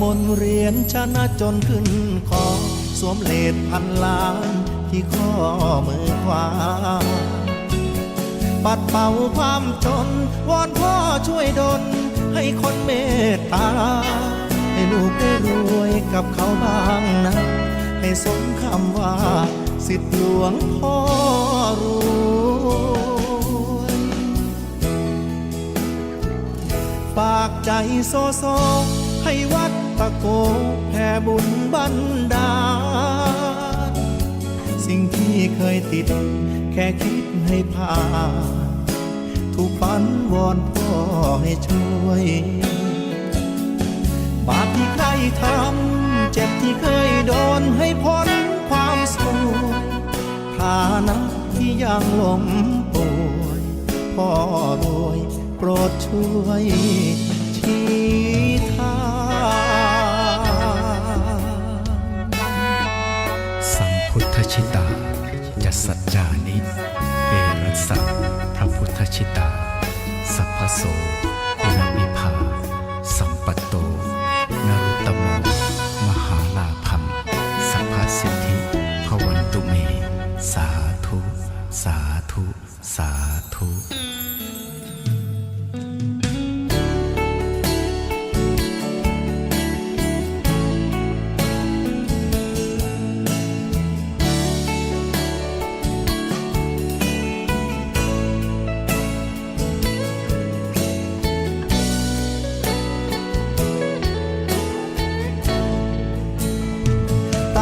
มนเรียนชนะจนขึ้นคอสวมเลดพันล้านที่ข้อมือขวา ปัดเป่าความจน วอนพ่อช่วยดลให้คนเมตตา ให้ลูกได้รวยกับเขาบ้างนะ ให้สมคำว่า สิทธิหลวงพ่อรวยฝากใจโซโซ ให้วัดตะโกแผ่บุญบันดาลสิ่งที่เคยติด แค่คิดให้ผ่านถูกฝันวอนพ่อให้ช่วย บาปที่ใครทำ เจ็บที่เคยโดนให้พ้นความสวยฐานะที่ยังล้มป่วยพ่อรวยโปรดช่วยชี้ พุทธชิตาจัสสัจจานิ เอรัสสะพระพุทธชิตา สัพพโสอิรวิภา สัมปตโต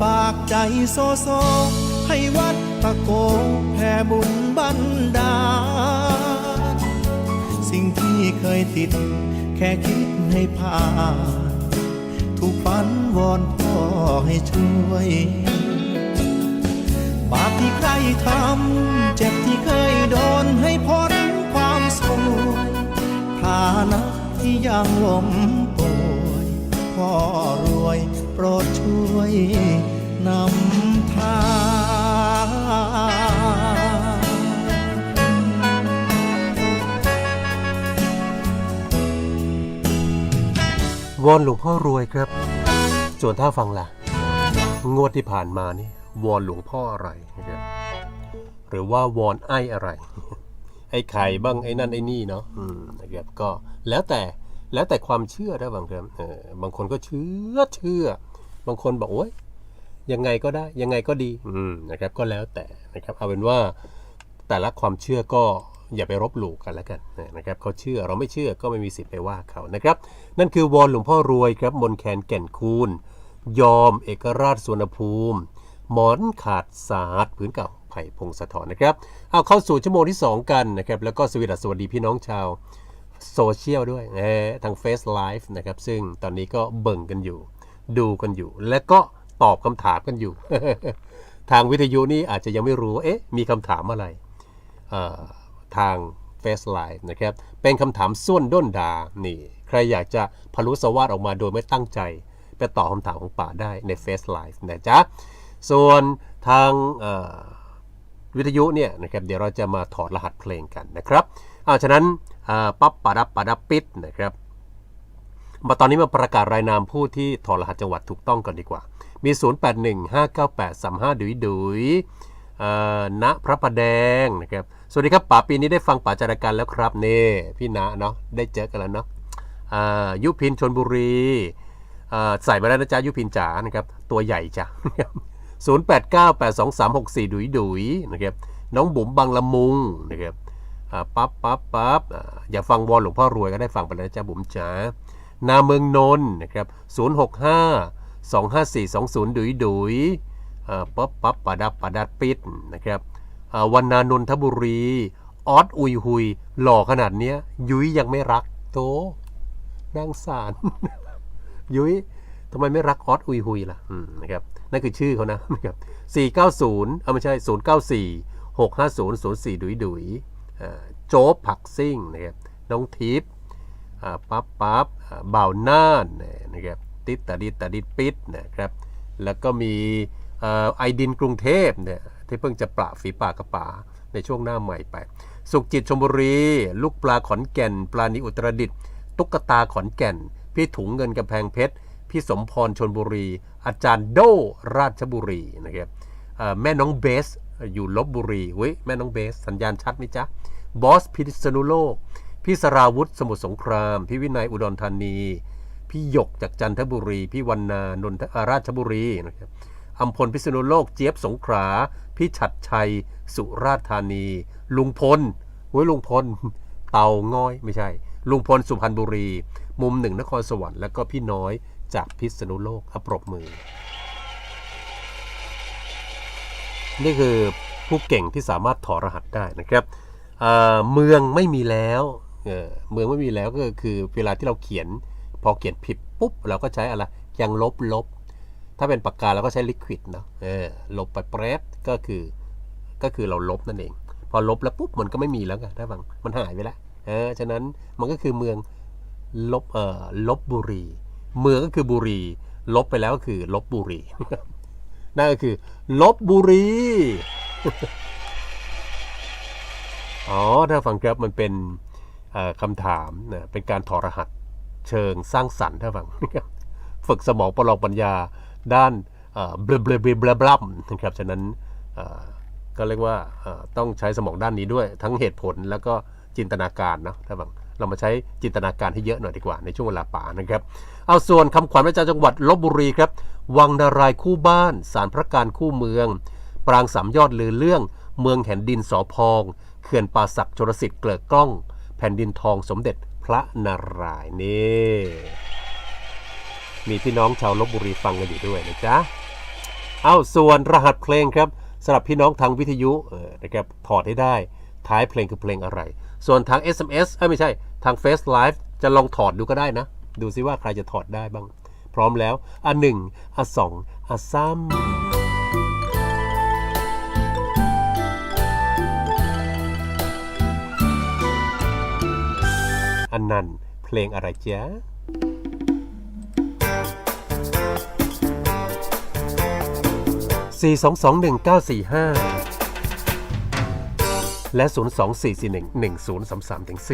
ฝากใจโซโซ ให้วัดตะโกแผ่บุญบันดาลสิ่งที่เคยติด แค่คิดให้ผ่านถูกฝันวอนพ่อให้ช่วย บาปที่ใครทำ เจ็บที่เคยโดนให้พ้นความสวยฐานะที่ยังล้มป่วยพ่อรวย โปรดช่วยนำทางวอนหลวงพ่อรวยครับ ส่วนถ้าฟังล่ะ งวดที่ผ่านมานี่วอนหลวงพ่ออะไรนะครับหรือว่าวอนไอ้อะไร ไอ้ไข่บ้างไอ้นั่นไอ้นี่เนาะนะครับก็แล้วแต่ แล้วแต่ความเชื่อนะบางครับเออบางคนก็เชื่อเชื่อ บางคนบอกโอ้ยยังไงก็ได้ยังไงก็ดีอืมนะครับก็แล้วแต่นะครับเอาเป็นว่าแต่ละความเชื่อก็อย่าไปรบหลู่กันแล้วกันนะครับเขาเชื่อเราไม่เชื่อก็ไม่มีสิทธิ์ไปว่าเขานะครับ นั่นคือวอนหลวงพ่อรวยครับมนแคนแก่นคูณยอม เอกราชสวนภูมิ หมอนขาดสาดพื้นเก่าไผ่พงศธรนะครับเอาเข้าสู่ชั่วโมงที่ 2 กันนะครับแล้วก็สวีดัสสวัสดีพี่น้องชาว โซเชียลด้วยทาง Face Live นะครับ ซึ่งตอนนี้ก็เบิ่งกันอยู่ ดูกันอยู่ และก็ตอบคำถามกันอยู่ ทางวิทยุนี่อาจจะยังไม่รู้ว่าเอ๊ะ มีคำถามอะไร ทาง Face Live นะครับ เป็นคำถามส่วนด้นดา นี่ ใครอยากจะพลุสวาดออกมาโดยไม่ตั้งใจ ไปตอบคำถามของป่าได้ใน Face Live นะจ๊ะ ส่วนทางวิทยุเนี่ยนะครับ เดี๋ยวเราจะมาถอดรหัสเพลงกันนะครับอาฉะนั้น ปั๊บปะดับปะดับปิดนะครับ มาตอนนี้มาประกาศรายนามผู้ที่ถอดรหัสจังหวัดถูกต้องก่อนดีกว่า มี 08159835ดุยดุยณพระประแดงนะครับ สวัสดีครับป๋าปีนี้ได้ฟังป๋าจารกันแล้วครับนี่พี่ณเนาะได้เจอกันแล้วเนาะยุพินชนบุรีใส่มาแล้วนะจ๊ะยุพินจ๋านะครับตัวใหญ่จ้ะ08982364 ดุยดุยนะครับน้องบุ๋มบางละมุงนะครับ ปั๊บปั๊บปั๊บอย่าฟังวอนหลวงพ่อรวยก็ได้ฟังไปแล้วนะจ๊ะบุ๋มจ๋านาเมืองนนท์นะครับ065 25420 ดุยดุยๆเอ่อปั๊บปั๊บปะดับปะดัดปิดนะครับวันนานนทบุรี ออสอุยหุย หล่อขนาดเนี้ย ยุ้ยยังไม่รักโตนางสาร ยุ้ยทำไมไม่รักออสอุยหุยล่ะนะครับนั่นคือชื่อเขานะนะครับ490เอาไม่ใช่ 094 650 04 ดุยดุย โจ๊บผักซิ่งนะครับน้องทิพย์ปั๊บปั๊บอ่าบ่าวน่านนะครับติดตาดิดตาดิดปิดนะครับแล้วก็มีอไอดินกรุงเทพเนี่ยที่เพิ่งจะปราฝีปากกระป๋าในช่วงหน้าใหม่ไป สุขจิตชมบุรี ลูกปลาขอนแก่น ปลานิอุตรดิตถ์ตุ๊กตาขอนแก่น พี่ถุงเงินกำแพงเพชร พี่สมพรชนบุรี อาจารย์โดราชบุรีนะครับแม่น้องเบส อยู่ลบบุรีเว้ยแม่น้องเบส สัญญาณชัดไหมจ๊ะ บอสพิษณุโลก พี่สราวุธสมุทรสงคราม พี่วินัยอุดรธานี พี่หยกจากจันทบุรี พี่วันนานนทราชบุรีนะครับอัมพลพิษณุโลก เจี๊ยบสงขลาพี่ฉัดชัย สุราษฎร์ธานี ลุงพลเฮ้ยลุงพล เตาง้อยไม่ใช่ ลุงพลสุพรรณบุรี มุมหนึ่งนครสวรรค์แล้วก็พี่น้อยจากพิษณุโลกอปรบมือ นี่คือผู้เก่งที่สามารถถอดรหัสได้นะครับเเมืองไม่มีแล้วเเมืองไม่มีแล้วก็คือเวลาที่เราเขียน พอเขียนผิดปุ๊บเราก็ใช้อะไรยังลบลบถ้าเป็นปากกาเราก็ใช้ลิควิดเนาะลบไปแป๊บก็คือก็คือเราลบนั่นเอง พอลบแล้วปุ๊บมันก็ไม่มีแล้วไงได้บังมันหายไปแล้วเออฉะนั้นมันก็คือเมืองลบเอ่อลบบุรี เมืองก็คือบุรี ลบไปแล้วก็คือลบบุรี นั่นก็คือลบบุรี อ๋อ ถ้าฟังครับมันเป็นคำถามนะเป็นการถอดรหัสเชิงสร้างสรรค์ถ้าฟังฝึกสมองประลองปัญญาด้านเบลเบลเบลเบลบลัมนะครับฉะนั้นก็เรียกว่าต้องใช้สมองด้านนี้ด้วย ทั้งเหตุผลแล้วก็จินตนาการนะถ้าฟัง เรามาใช้จินตนาการให้เยอะหน่อยดีกว่าในช่วงเวลาป่านะครับ เอาส่วนคำขวัญประจำจังหวัดลบบุรีครับ วังนารายคู่บ้าน สารพระการคู่เมือง ปรางสามยอดลือเรื่อง เมืองแห่นดินสอพอง เขื่อนป่าศักดิ์ชรสิทธิ์เกลือกล้อง แผ่นดินทองสมเด็จพระนารายณ์นี่มีพี่น้องชาวลบบุรีฟังกันอยู่ด้วยนะจ๊ะ เอาส่วนรหัสเพลงครับสำหรับพี่น้องทางวิทยุนะครับถอดให้ได้ ท้ายเพลงคือเพลงอะไร ส่วนทาง SMS เอ้ไม่ใช่ทาง Face Live จะลองถอดดูก็ได้นะ ดูซิว่าใครจะถอดได้บ้าง พร้อมแล้วอะหนึ่งอะสองอะสามอันนั้น เพลงอะไรจ๊ะ4 2 2 1 9 4 5 และ 0 2 4 4 1 1 0 3 3ถึง4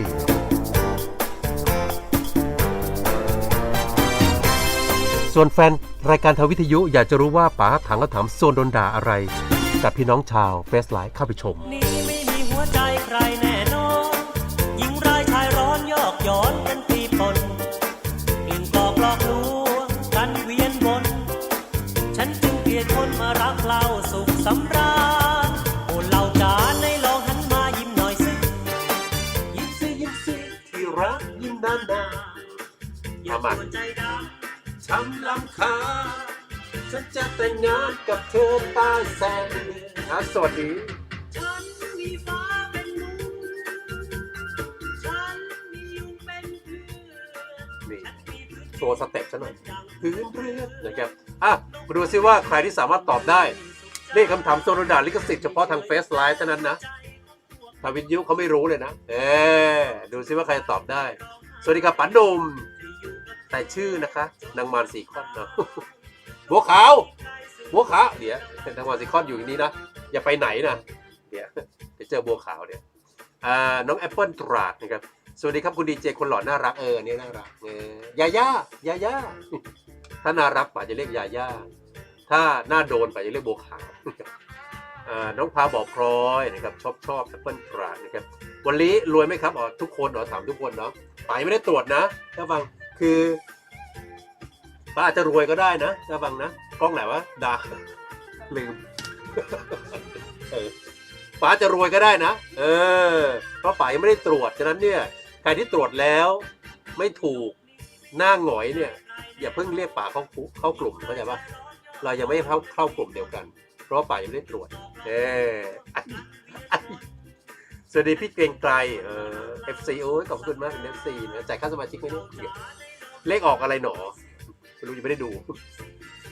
ส่วนแฟนรายการทางวิทยุอยากจะรู้ว่าป๋าถังก็ถามโซนโดนด่าอะไร กับพี่น้องชาวเฟสไลน์เข้าไปชม นี้ไม่มีหัวใจใครแน่นอนหญิงรายชายร้อนยอกย้อนกัน รักยิ้มนานนาอย่ามาปวดใจดช้ำลำคาฉันจะแต่งงานกับเธอใต้แสงนะสวัสดี ฉันมีฟ้าเป็นมุงฉันมียุงเป็นเพื่อนนี่ฉันมีพื้นตัวสเต็ปซะหน่อยพื้นเรือนนะครับอะมาดูซิว่าใครที่สามารถตอบได้นี่คำถามโซนดาลิขสิทธิ์เฉพาะทางเฟซไลฟ์เท่านั้นนะ ทางวิทยุเขาไม่รู้เลยนะ เออดูซิว่าใครตอบได้ สวัสดีครับปันดมแต่ชื่อนะคะ นางมารสีคอนเนาะบัวขาวบัวขาวเดี๋ยวนางมารสีคอนอยู่อย่างนี้นะ อย่าไปไหนนะเดี๋ยวไปเจอบัวขาวเดี๋ยวอ่าน้องแอปเปิลตราดนะครับ สวัสดีครับคุณดีเจคนหล่อน่ารักเออเนี่ยน่ารักเออยาย่ายาย่าถ้าน่ารักป่าจะเรียกยาย่าถ้าน้าโดนป่าจะเรียกบัวขาว น้องพาบอกพลอยนะครับชอบชอบแอปเปิลตราดนะครับวันนี้รวยไหมครับอ๋อทุกคนอ๋อถามทุกคนเนาะป่ายไม่ได้ตรวจนะถ้าฟังคือป้าอาจจะรวยก็ได้นะถ้าฟังนะกล้องไหนวะดาลืมป๋าจะรวยก็ได้นะ เออเพราะป๋ายังไม่ได้ตรวจฉะนั้นเนี่ยใครที่ตรวจแล้วไม่ถูกหน้าหงอยเนี่ยอย่าเพิ่งเรียกป๋าเข้าเข้ากลุ่มเข้าใจปะเรายังไม่เข้าเข้ากลุ่มเดียวกัน ราะว่าป๋ายังไม่ได้ตรวจเออสวัสดีพี่เกรียงไกรเออ FC โอ้ยขอบคุณมากเป็น FC นะจ่ายค่าสมาชิกไหมเนี่ยเลขออกอะไรหนอไม่รู้ยังไม่ได้ดู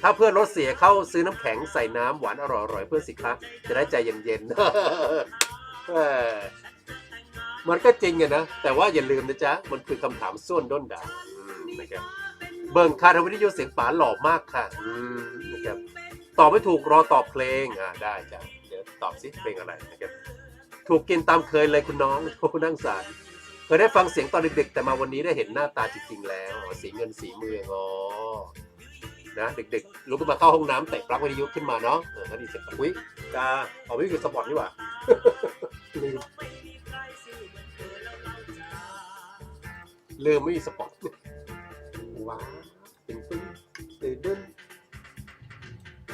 ถ้าเพื่อนรถเสียเข้าซื้อน้ำแข็งใส่น้ำหวานอร่อยๆเพื่อนสิคะจะได้ใจเย็นๆมันก็จริงอะนะ แต่ว่าอย่าลืมนะจ๊ะ มันคือคำถามส้วนด้นด่านะครับเบิ่งคาทวิทยุเสียงป๋าหล่อมากค่ะนะครับ ตอบไม่ถูกรอตอบเพลงอ่าได้จ้ะเดี๋ยวตอบสิเพลงอะไรนะครับถูกกินตามเคยเลยคุณน้องโอ้นั่งสารเคยได้ฟังเสียงตอนเด็กๆแต่มาวันนี้ได้เห็นหน้าตาจริงๆแล้วสีเงินสีเมืองอ๋อนะเด็กๆลุกขึ้นมาเข้าห้องน้ำเตะปลั๊กวิทยุขึ้นมาเนาะเออแล้วดีเสร็จอุ้ยกาเอาไม่คือสปอร์ตนี่หว่าลืมลืมไม่มีสปอร์ตว้าวตึ้งตึ้งตึ้งตึ้ง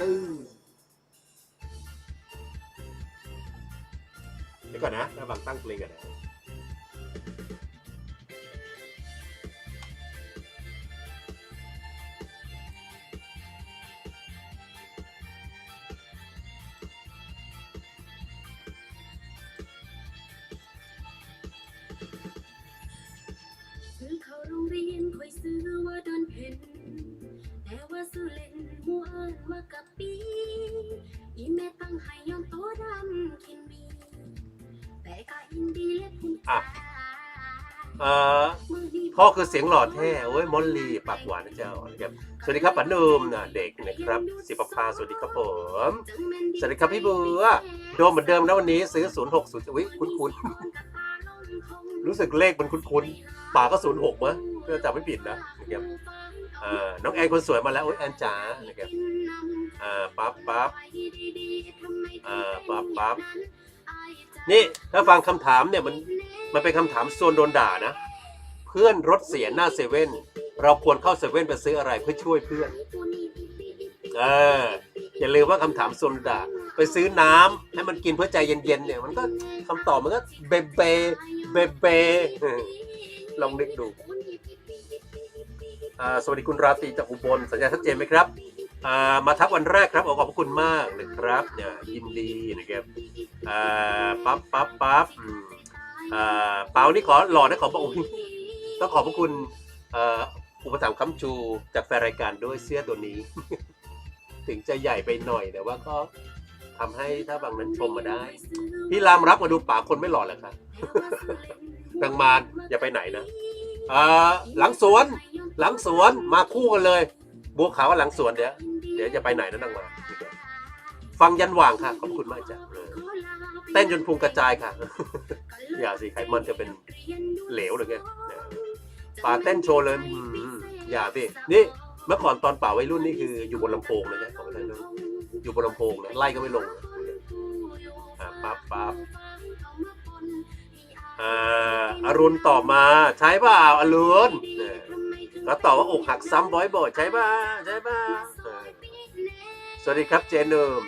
ตึ้งเดี๋ยวก่อนนะระหว่างตั้งเพลงก่อนนะ สียงหล่อแท้โอ้ยมอลลีปากหวานนะเจ้านะครับสวัสดีครับปันนุมนะเด็กนะครับสิบปภาสวัสดีครับผมสวัสดีครับพี่บัวโดมเหมือนเดิมนะวันนี้ซื้อ 060อุ้ยคุ้นๆรู้สึกเลขมันคุ้นๆป่าก็ 06มั้งถ้าจำไม่ผิดนะนะครับอ่าน้องแอนคนสวยมาแล้วโอ้ยแอนจ๋านะครับอ่าปั๊บปั๊บอ่าปั๊บปั๊บนี่ถ้าฟังคำถามเนี่ยมันมันเป็นคำถามโซนโดนด่านะ พื่อนรถเสียหน้าเซเว่นเราควรเข้าเซเว่นไปซื้ออะไรเพื่อช่วยเพื่อน เอออย่าลืมว่าคำถามโซนดาไปซื้อน้ำให้มันกินเพื่อใจเย็นๆเนี่ย มันก็คำตอบมันก็เบเบเบเบลองนึกดูสวัสดีคุณราตรีจากอุบลสัญญาชัดเจนไหมครับมาทักวันแรกครับขอบคุณมากนะครับเนี่ยยินดีนะครับปั๊บปั๊บปั๊บอืมอ่าเปานี่ขอหล่อนะขอบอก ต้องขอบพระคุณอุปถัมภ์ค้ำชูจากแฟนรายการด้วยเสื้อตัวนี้ ถึงจะใหญ่ไปหน่อยแต่ว่าก็ทำให้ถ้าบางนั้นชมมาได้ พี่รามรับมาดูป่าคนไม่หล่อเหรอครับนางมาอย่าไปไหนนะหลังสวน หลังสวนมาคู่กันเลยบัวขาวหลังสวนเดี๋ยวเดี๋ยวจะไปไหนนะนางมาฟังยันหว่างค่ะขอบคุณมากจ้ะเต้นจนพุงกระจายค่ะ อย่าสิไขมันจะเป็นเหลวหรือไงเนี่ย ป่าเต้นโชว์เลยอืมอย่าสินี่เมื่อก่อนตอนป่าวัยรุ่นนี่คืออยู่บนลำโพงนะจ๊ะของวัยรุ่นอยู่บนลำโพงนะไล่ก็ไม่ลงนะอ่าปั๊บปั๊บอ่าอรุณตอบมาใช่เปล่าอรุณเนี่ยก็ตอบว่าอกหักซ้ำบ่อยๆใช่ป่ะใช่ป่ะเออสวัสดีครับเจนเดิม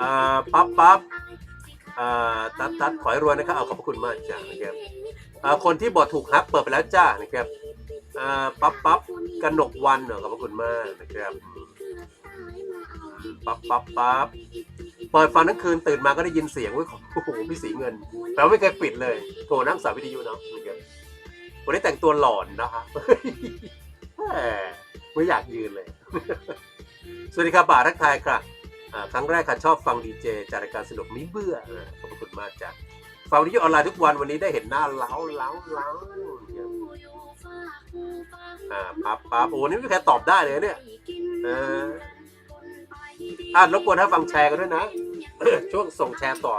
อ่าปั๊บปั๊บอ่าตัดตัดขอให้รวยนะครับเอาขอบพระคุณมากจ้านะครับอ่าคนที่บอดถูกฮักเปิดไปแล้วจ้านะครับอ่าปั๊บปั๊บกนกวันเนอขอบพระคุณมากนะครับปั๊บปั๊บปั๊บเปิดฟังทั้งคืนตื่นมาก็ได้ยินเสียงเว้ยโอ้โหพี่สีเงินเราไม่เคยปิดเลยโทรนั่งสายวิทยุเนาะนะครับวันนี้แต่งตัวหลอนนะฮะไม่อยากยืนเลย สวัสดีครับบ่าทักทายครับ ครั้งแรกค่ะชอบฟังดีเจจากรายการสนุกไม่เบื่อขอบคุณมากจ้ะฟังวิทยุออนไลน์ทุกวันวันนี้ได้เห็นหน้าเล้าเล้าเล้าอ่าปั๊บปั๊บโอ้นี่ไม่มีใครตอบได้เลยเนี่ยเอออ่ารบกวนถ้าฟังแชร์กันด้วยนะ ช่วงส่งแชร์ต่อ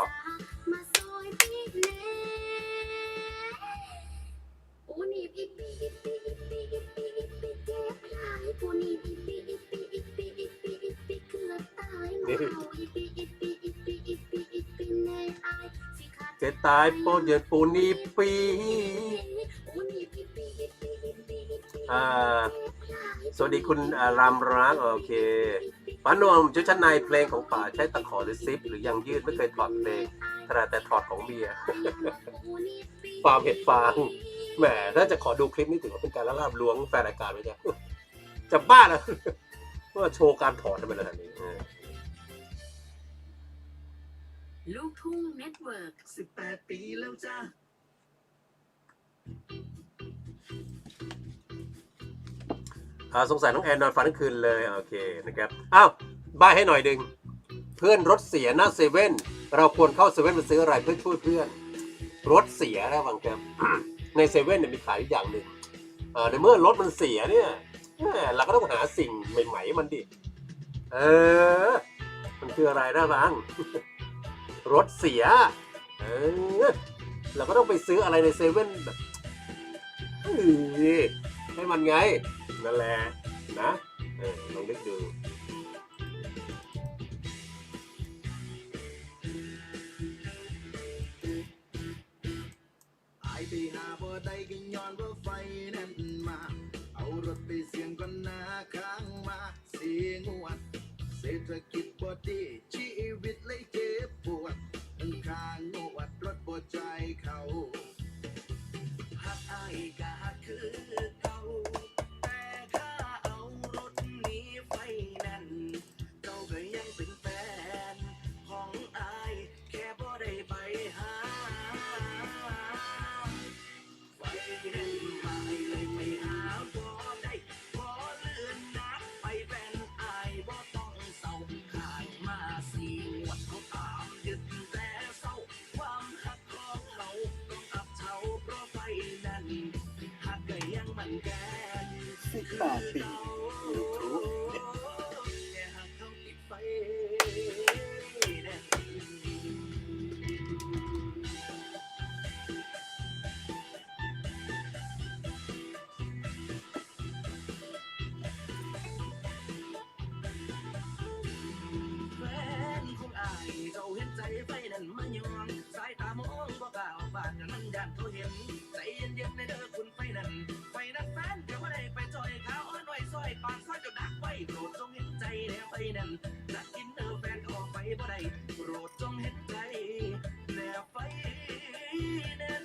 เจะตายโปรเดือนปูนีปีอ่าสวัสดีคุณรามรักโอเคป้านวมชุดชั้นในเพลงของป่าใช้ตะขอหรือซิป หรือยังยืดไม่เคยถอดเพลงขนาดแต่ถอดของเมียฟาร์มเห็ดฟางแหมถ้าจะขอดูคลิปนี้ถือว่าเป็นการละลาบล้วงแฟนรายการไหมจ๊ะจะบ้าแล้วว่าโชว์การถอนทำไมขนาดนี้ ลูกทุ่งเน็ตเวิร์ก18 ปีแล้วจ้าอ่าสงสัยน้องแอนนอนฝันทั้งคืนเลย โอเคนะครับ อ้าวบายให้หน่อยดึง เพื่อนรถเสียหน้าเซเว่น เราควรเข้าเซเว่นไปซื้ออะไรเพื่อช่วยเพื่อน รถเสียนะบางแกมในเซเว่นเนี่ยมีขายอย่างหนึ่งอ่าในเมื่อรถมันเสียเนี่ยเราก็ต้องหาสิ่งใหม่ๆมันดิ เออ มันคืออะไรนะบาง รถเสีย เออ เราก็ต้องไปซื้ออะไรในเซเว่นแบบให้มันไง นั่นแหละนะลองนึกดูไปหาบ่ได้ก็ย้อนว่าไฟนั้นมา เอารถไปเสียงก่อนหน้าค้างมา เสียงวัดเศรษฐกิจบ่ดี ใจแน่ไฟนั่นนักกินเด้อแฟนก็ออกไปบ่ได้โปรดจงเห็นใจแน่ไฟนั่น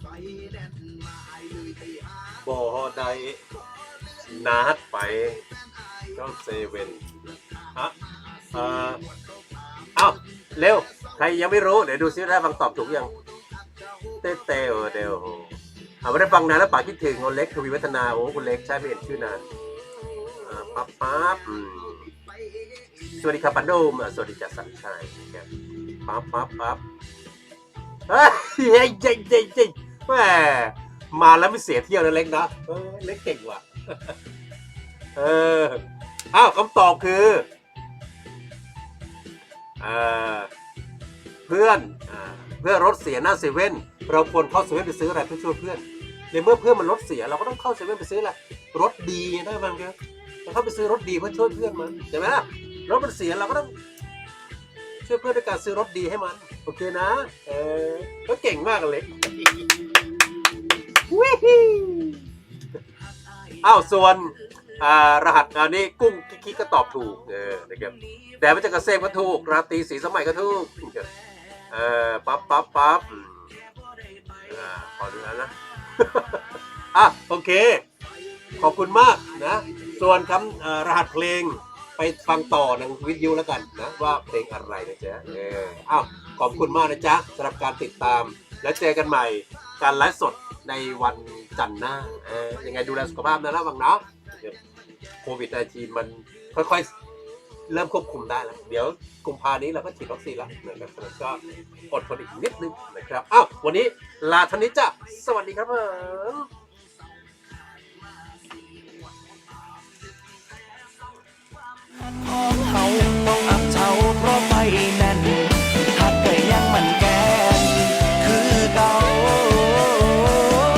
ไฟแน่นมาอายเลยไปหาบ่ได้นัดไปก็เซเว่นฮะเอ่อเอ้าเร็ว ใครยังไม่รู้ เดี๋ยวดูซิได้ฟังตอบถูกยัง เต้เต้เออเดวเอาไม่ได้ฟังนานแล้วป่าคิดถึงคนเล็กทวีวัฒนาโอ้คุณเล็กใช่ไม่เห็นชื่อนานอ่าปั๊บปั๊บสวัสดีครับปันโดมสวัสดีจากสันชัยครับปั๊บปั๊บปั๊บเฮ้ยเฮ้ยเจ๊เจ๊เจ๊แหมมาแล้วไม่เสียเที่ยวนะเล็กนะเล็กเก่งว่ะเอออ้าวคำตอบคือเออเพื่อนเพื่อรถเสียหน้าเซเว่นเราควรเข้าเซเว่นไปซื้ออะไรเพื่อช่วยเพื่อน ในเมื่อเพื่อนมันรถเสียเราก็ต้องเข้าเซเว่นไปซื้ออะไรรถดีได้บ้างครับเราเข้าไปซื้อรถดีเพื่อช่วยเพื่อนมันใช่ไหมล่ะรถมันเสียเราก็ต้องช่วยเพื่อนด้วยการซื้อรถดีให้มัน โอเคนะ เออก็เก่งมากเลยวิฮิอ้าวส่วนอ่ารหัสอันนี้กุ้งคิกคิกก็ตอบถูกเออนะครับแต่ไม่จะกระเซมก็ถูกราตรีสีสมัยก็ถูกเออปั๊บปั๊บปั๊บอ่าขอดูแล้วนะ อะโอเค ขอบคุณมากนะ ส่วนคำรหัสเพลงไปฟังต่อในวิทยุแล้วกันนะ ว่าเพลงอะไรนะจ๊ะเอออ้าวขอบคุณมากนะจ๊ะสำหรับการติดตาม แล้วเจอกันใหม่การไลฟ์สดในวันจันทร์หน้าเออยังไงดูแลสุขภาพนะระวังเนาะโควิด -19 มันค่อยๆ เริ่มควบคุมได้แล้ว เดี๋ยวกุมภานี้เราก็ฉีดวัคซีนแล้วนะครับก็อดทนอีกนิดนึงนะครับอ้าววันนี้ลาทันนี้จ้ะสวัสดีครับเขาต้องอับเฉาเพรา